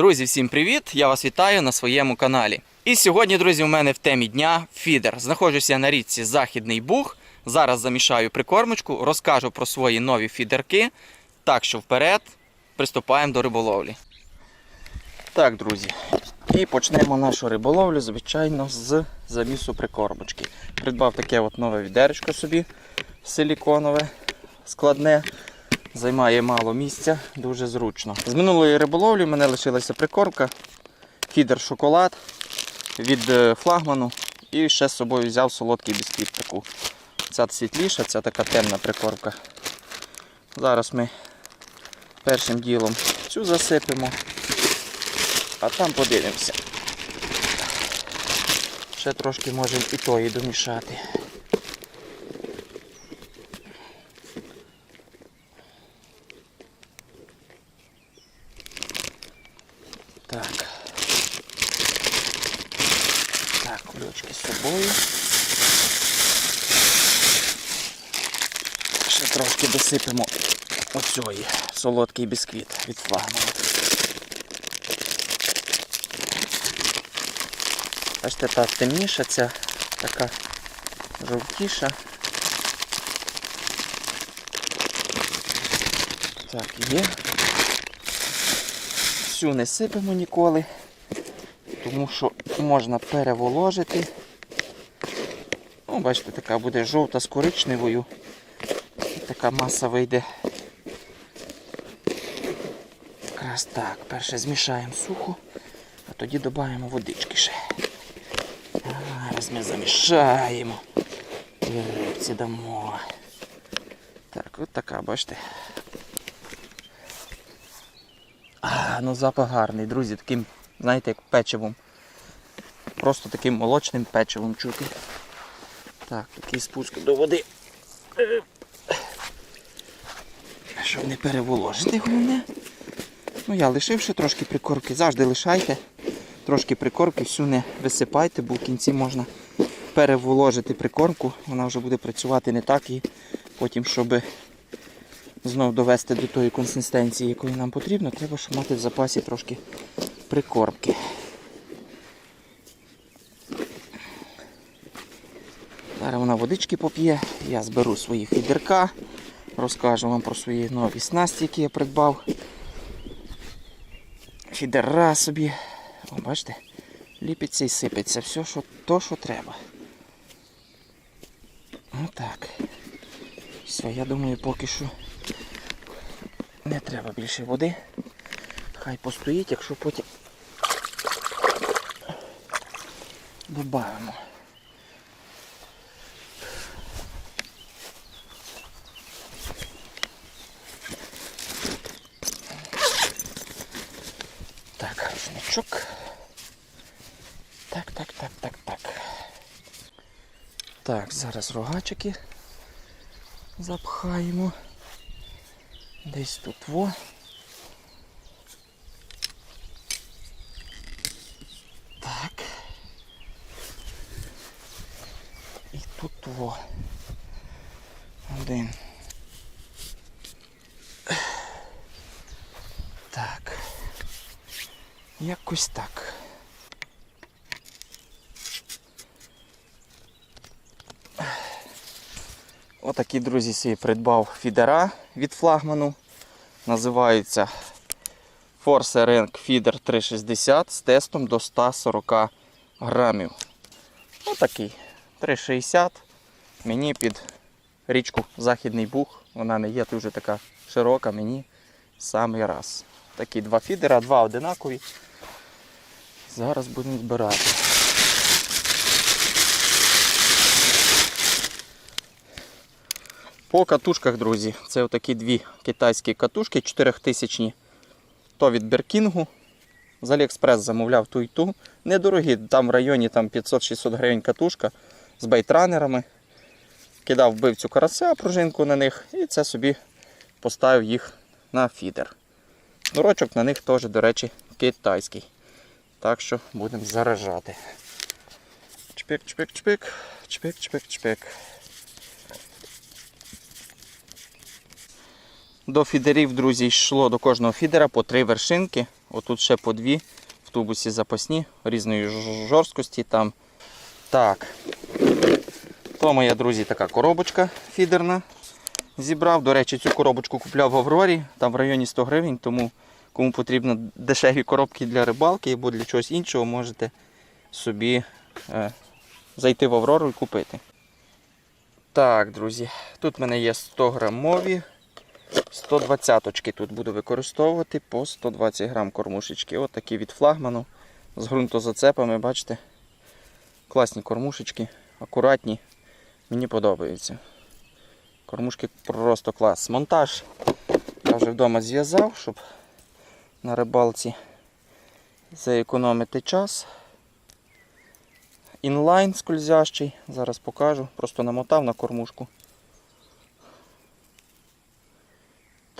Друзі, всім привіт! Я вас вітаю на своєму каналі. І сьогодні, друзі, у мене в темі дня фідер. Знаходжуся на річці Західний Буг. Зараз замішаю прикормочку, розкажу про свої нові фідерки. Так що вперед, приступаємо до риболовлі. Так, друзі. І почнемо нашу риболовлю, звичайно, з замісу прикормочки. Придбав таке от нове відеречко собі силіконове, складне. Займає мало місця, дуже зручно. З минулої риболовлі в мене лишилася прикормка, фідер шоколад від е, флагману і ще з собою взяв солодкий бісквіт таку. Ця світліша, ця така темна прикормка. Зараз ми першим ділом цю засипемо, а там подивимося. Ще трошки можемо і тої домішати. Так. Так, кульочки з собою. Ще трошки досипемо оцьої солодкий бісквіт від флагману. Бачите, та темніша, ця така жовтіша. Так, є. Всю не сипемо ніколи, тому що можна переволожити. Ну, бачите, така буде жовта з коричневою. Така маса вийде. Якраз так. Перше змішаємо сухо, а тоді додаємо водички ще. Зараз ми замішаємо. І рибці дамо. Так, от така, бачите. А, ну запах гарний, друзі, таким, знаєте, як печивом. Просто таким молочним печивом чути. Так, такий спуск до води. Е. Щоб не переволожити головне. Ну я лишив ще трошки прикормки, завжди лишайте. Трошки прикормки, всю не висипайте, бо в кінці можна переволожити прикормку, вона вже буде працювати не так і потім, щоб знов довести до тої консистенції, якої нам потрібно, треба щоб мати в запасі трошки прикормки. Зараз вона водички поп'є, я зберу свої фідерка, розкажу вам про свої нові снасті, які я придбав. Фідера собі. О, бачите, ліпиться і сипеться. Все, що, то, що треба. Отак. Все, я думаю, поки що не треба більше води. Хай постоїть, якщо потім додаємо. Так, рушничок. Так, так, так, так, так. Так, зараз рогачики запхаємо. Десь тут во. Так. І тут во. Один. Так. Якось так. Отакі, друзі, собі придбав фідера від флагману. Називається Force Rank Feeder 360 з тестом до 140 грамів. Отакий. 360. Мені під річку Західний Буг. Вона не є дуже така широка, мені самий раз. Такі два фідера, два одинакові. Зараз будемо збирати. По катушках, друзі, це отакі дві китайські катушки 4000 То від Беркінгу. З Аліекспрес замовляв ту і ту. Недорогі, там в районі 500-600 гривень катушка з байтранерами. Кидав вбивцю карася, пружинку на них і це собі поставив їх на фідер. Норочок на них теж, до речі, китайський. Так що будемо заражати. Чпик, чпик, До фідерів, друзі, йшло до кожного фідера по три вершинки. Отут ще по дві в тубусі запасні, різної жорсткості там. Так. То моя, друзі, така коробочка фідерна. Зібрав. До речі, цю коробочку купляв в Аврорі, там в районі 100 гривень, тому кому потрібно дешеві коробки для рибалки або для чогось іншого, можете собі е, зайти в Аврору і купити. Так, друзі, тут в мене є 100 грамові 120-очки тут буду використовувати по 120 грам кормушечки. От такі від флагману з ґрунтозацепами, бачите? Класні кормушечки, акуратні. Мені подобаються. Кормушки просто клас. Монтаж я вже вдома зв'язав, щоб на рибалці заекономити час. Інлайн скользящий, зараз покажу, просто намотав на кормушку.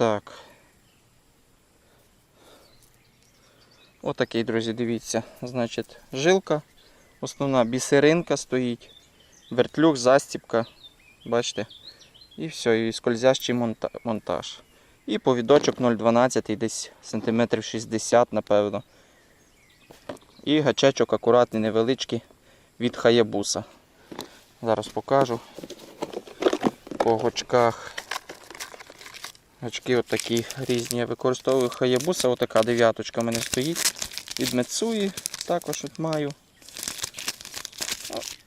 Так. Отакий, друзі, дивіться. Значить, жилка, основна бісеринка стоїть, вертлюг, застіпка. Бачите? І все, і скользящий монтаж. І повідочок 0,12, десь сантиметрів 60, напевно. І гачечок акуратний, невеличкий від хаябуса. Зараз покажу по гачках. Гачки отакі різні. Я використовую хаябуса, отака дев'яточка в мене стоїть. Від Мецуї також от маю.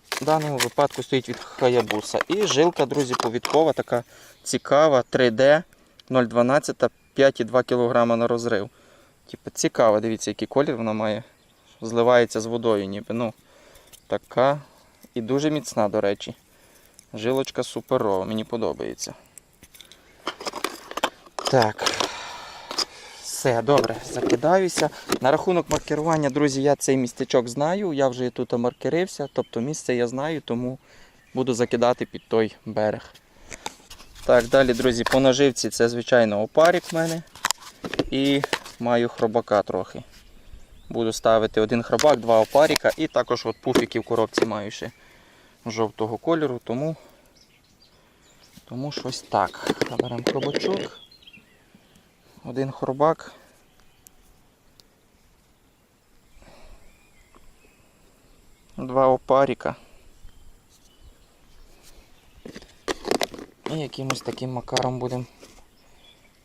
В даному випадку стоїть від хаябуса. І жилка, друзі, повідкова, така цікава, 3D 0,12 5,2 кг на розрив. Типу, цікава, дивіться, який колір вона має. Зливається з водою, ніби. Ну, така і дуже міцна, до речі. Жилочка суперова, мені подобається. Так. Все, добре, закидаюся. На рахунок маркерування, друзі, я цей містечок знаю. Я вже тут маркерився, тобто місце я знаю, тому буду закидати під той берег. Так, далі, друзі, по наживці це, звичайно, опарик в мене. І маю хробака трохи. Буду ставити один хробак, два опаріка і також от пуфіки в коробці маю ще жовтого кольору, тому, тому щось так. Заберемо хробачок. Один хробак. Два опаріка. І якимось таким макаром будемо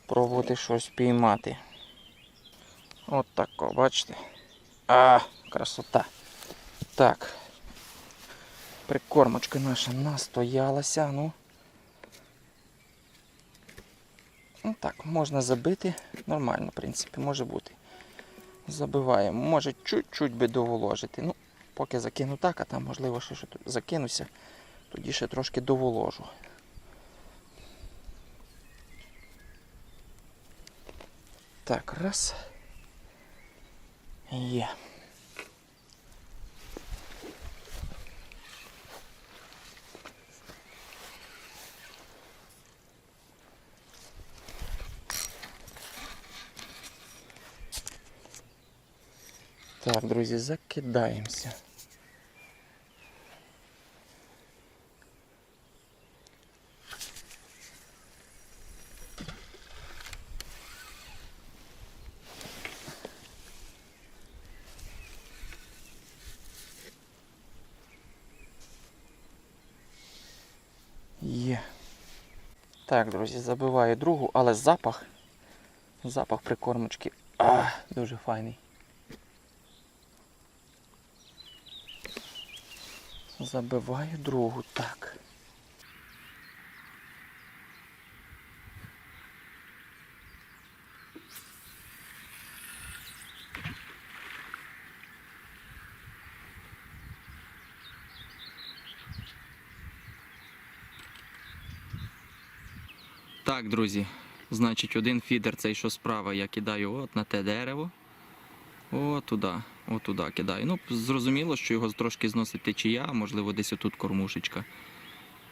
пробувати щось піймати. От тако, бачите? А, красота. Так. Прикормочка наша настоялася, ну. Ну так, можна забити. Нормально, в принципі, може бути. Забиваємо. Може чуть-чуть би доволожити. Ну, поки закину так, а там можливо ще, тут закинуся, тоді ще трошки доволожу. Так, раз. Є. Так, друзі, закидаємося. Є. Так, друзі, забиваю другу, але запах. Запах прикормочки. А, дуже файний. Забиваю другу, так. Так, друзі, значить один фідер цей, що справа, я кидаю от на те дерево. О, туди, о, кидаю. Ну, зрозуміло, що його трошки зносить течія, можливо, десь отут кормушечка.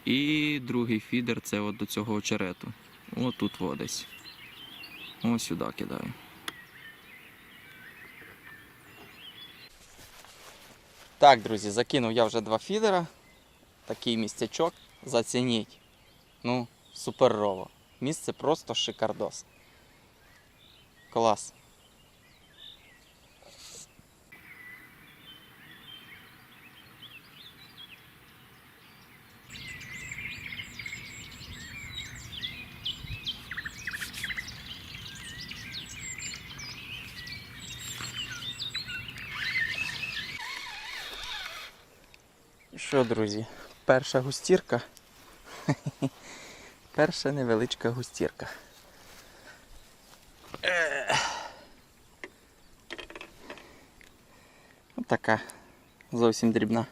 І другий фідер це от до цього очерету. О, тут во десь. Сюди кидаю. Так, друзі, закинув я вже два фідера. Такий містячок. Зацініть. Ну, суперово. Місце просто шикардос. Клас. Що, друзі, перша густірка. Перша невеличка густірка. Ось така зовсім дрібна.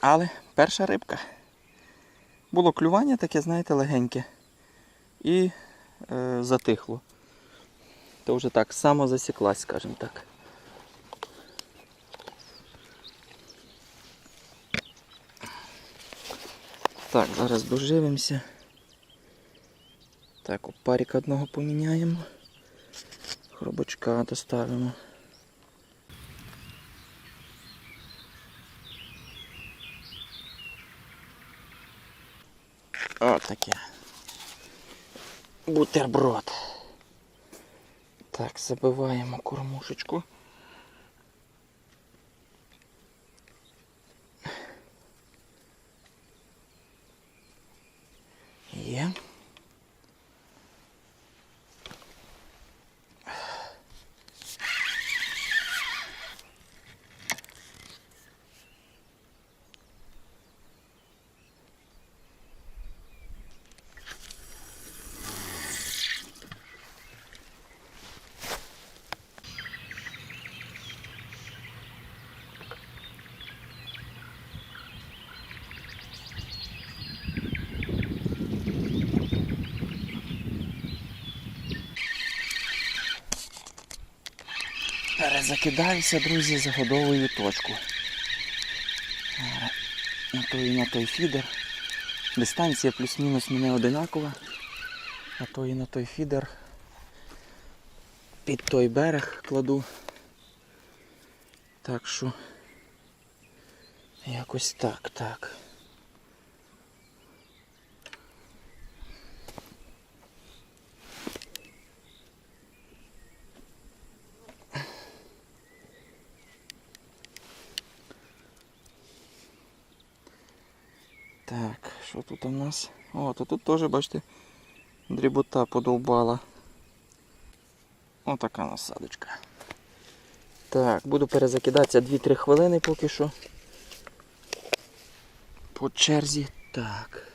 Але перша рибка. Було клювання таке, знаєте, легеньке. І е, затихло. То вже так само засіклась, скажімо так. Так, зараз доживимося. Так, опаріка одного поміняємо. Хробачка доставимо. О, таке. Бутерброд. Так, забиваємо кормушечку. Є. Перезакидаюся, друзі, загодовую точку. Е, На той і на той фідер. Дистанція плюс-мінус мене одинакова. На той і на той фідер. Під той берег кладу. Так що якось так, так. Так, що тут у нас? О, то тут теж, бачите, дрібота подовбала. Отака насадочка. Так, буду перезакидатися 2-3 хвилини поки що. По черзі. Так.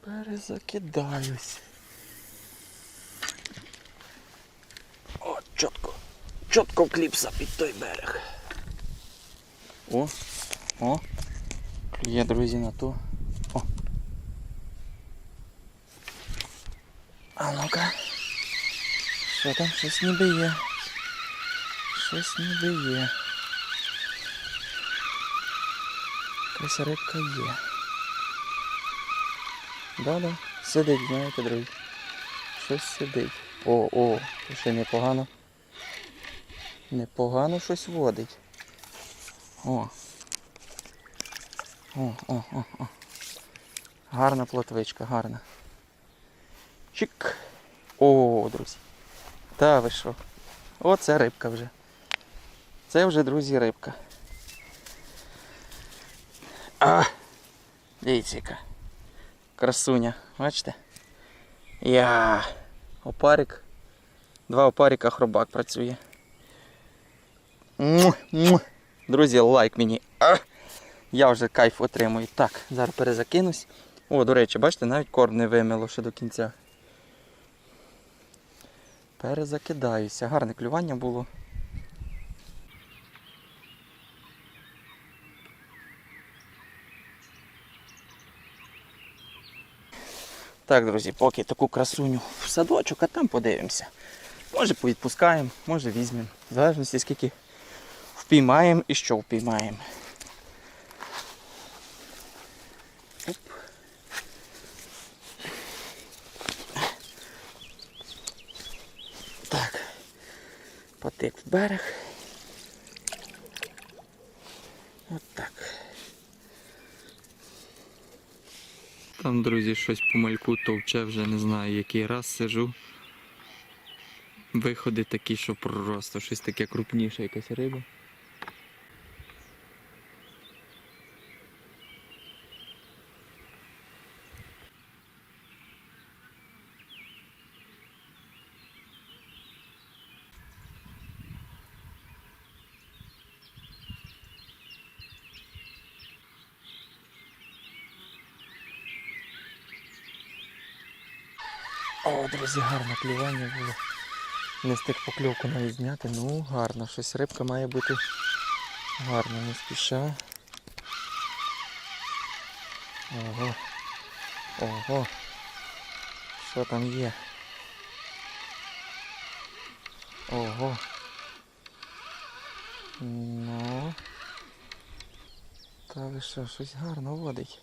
Перезакидаюсь. О, чітко. Чітко кліпса під той берег. О, о. Клює, друзі, на то. О. А ну-ка. Що там? Щось ніби є. Щось ніби є. Якась рибка є. Да-да, сидить, знаєте, друзі. Щось сидить. О, о, ще непогано. Непогано щось водить. О. О, о, о, о. Гарна плотвичка, гарна. Чик. О, друзі. Та ви що? Оце рибка вже. Це вже, друзі, рибка. А! Дивіться яка. Красуня, бачите? Я. Опарик. Два опарика хробак працює. Друзі, лайк мені. Я вже кайф отримую. Так, зараз перезакинусь. О, до речі, бачите, навіть корм не вимило ще до кінця. Перезакидаюся. Гарне клювання було. Так, друзі, поки таку красуню в садочок, а там подивимося. Може повідпускаємо, може візьмемо. В залежності скільки впіймаємо і що впіймаємо. Оп. В берег. От так. Там, друзі, щось по мальку товче, вже не знаю, який раз сижу. Виходи такі, що просто щось таке крупніше, якась риба. О, друзі, гарне клювання було. Не встиг покльовку навіть зняти. Ну, гарно, щось рибка має бути гарна, не спіша. Ого. Ого. Що там є? Ого. Ну. Та ви що, щось гарно водить.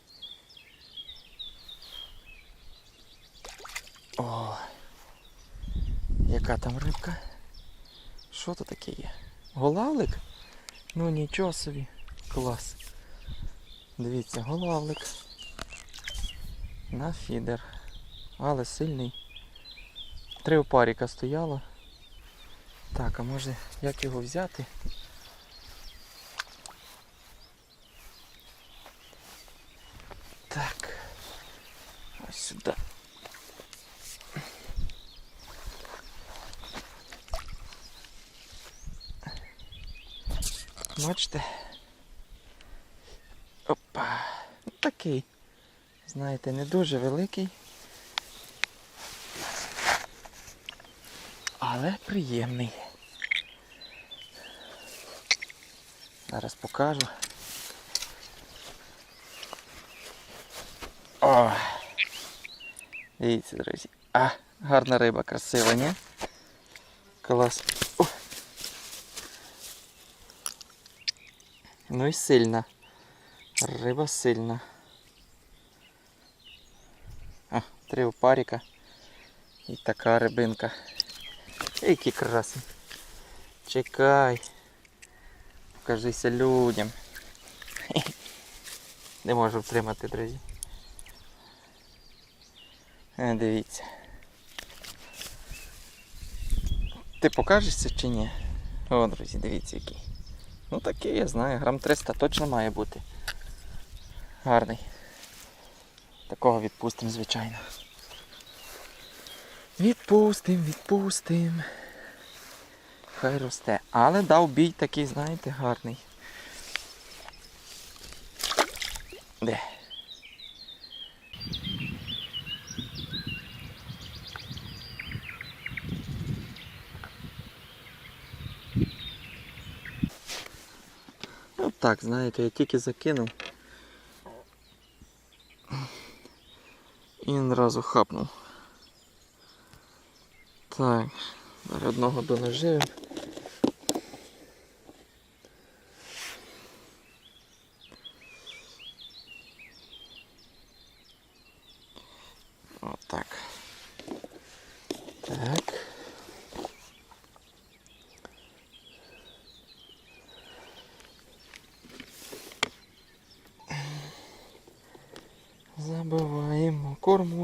О, яка там рибка? Що то таке є? Голавлик? Ну нічого собі. Клас. Дивіться, голавлик. На фідер. Але сильний. Три опаріка стояло. Так, а може як його взяти? Так. Ось сюди. Бачите? Опа. Такий. Знаєте, не дуже великий. Але приємний. Зараз покажу. О! Дивіться, друзі. А, гарна риба, красива, ні? Клас. О! Ну і сильна. Риба сильна. А, три опаріка. І така рибинка. Який красний. Чекай. Покажися людям. Не можу втримати, друзі. Е, дивіться. Ти покажешся чи ні? О, друзі, дивіться який. Ну такий, я знаю, грам 300 точно має бути. Гарний. Такого відпустимо, звичайно. Відпустим, відпустим. Хай росте. Але дав бій такий, знаєте, гарний. Де? Так, знаєте, я тільки закинув. І одразу хапнув. Так, одного донажив. Отак. Так.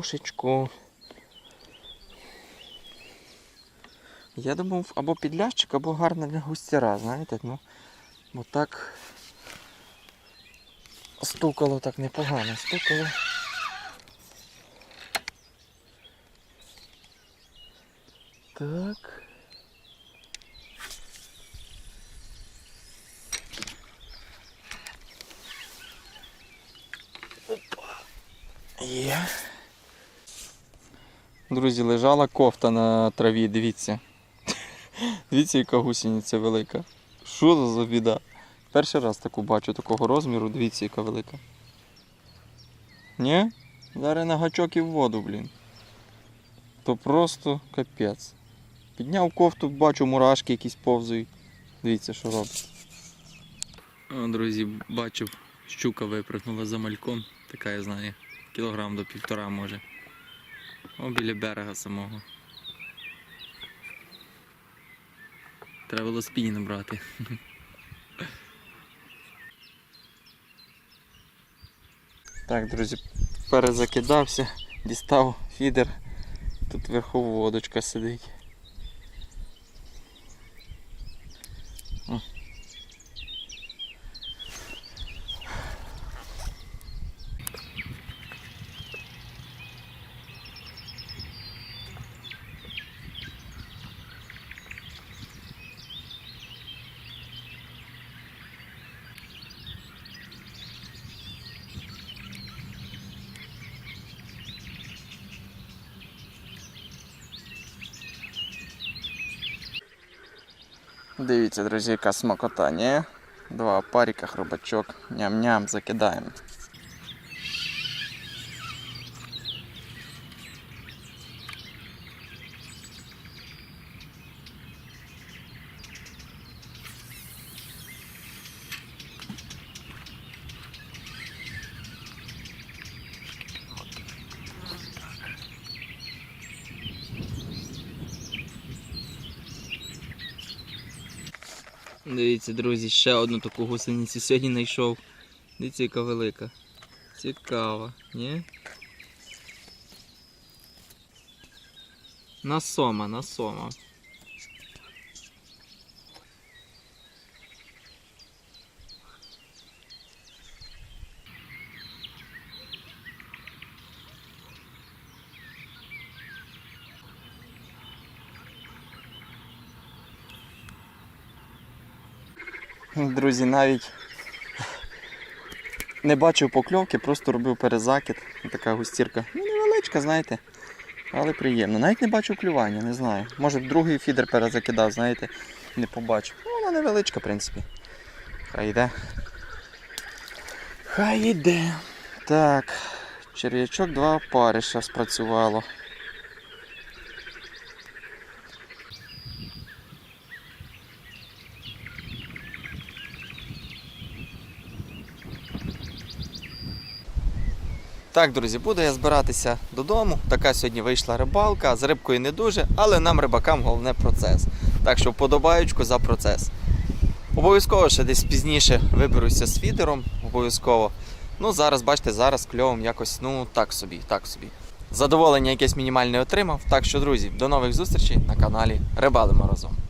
Забиваємо. Я думав або підлящик, або гарна для густяра, знаєте, ну, бо так стукало так непогано, стукало. Так. Опа. Є. Друзі, лежала кофта на траві, дивіться. Дивіться, яка гусениця велика. Що за біда? Перший раз таку бачу, такого розміру, дивіться, яка велика. Ні? Зараз на гачок і в воду, блін. То просто капець. Підняв кофту, бачу, мурашки якісь повзають. Дивіться, що робить. Друзі, бачив, щука випрыгнула за мальком. Така, я знаю, кілограм до півтора може. О, біля берега самого. Треба було спіні набрати. Так, друзі, перезакидався, дістав фідер. Тут вверху водочка сидить. Дивіться, друзі, яка смакотання. Два паріка, хробачок, ням-ням, закидаємо. Дивіться, друзі, ще одну таку гусеницю сьогодні знайшов. Дивіться, яка велика. Цікава, ні? На сома, Друзі, навіть не бачив покльовки, просто робив перезакид. Така густірка. Ну, невеличка, знаєте. Але приємно. Навіть не бачив клювання, не знаю. Може другий фідер перезакидав, знаєте, не побачив. Ну, вона невеличка, в принципі. Хай йде. Хай йде. Так. Черв'ячок два париша спрацювало. Так, друзі, буду я збиратися додому. Така сьогодні вийшла рибалка. З рибкою не дуже, але нам, рибакам, головне процес. Так що вподобаючку за процес. Обов'язково ще десь пізніше виберуся з фідером. Обов'язково. Ну, зараз, бачите, зараз кльовом якось, ну, так собі, так собі. Задоволення якесь мінімальне отримав. Так що, друзі, до нових зустрічей на каналі Рибалимо разом.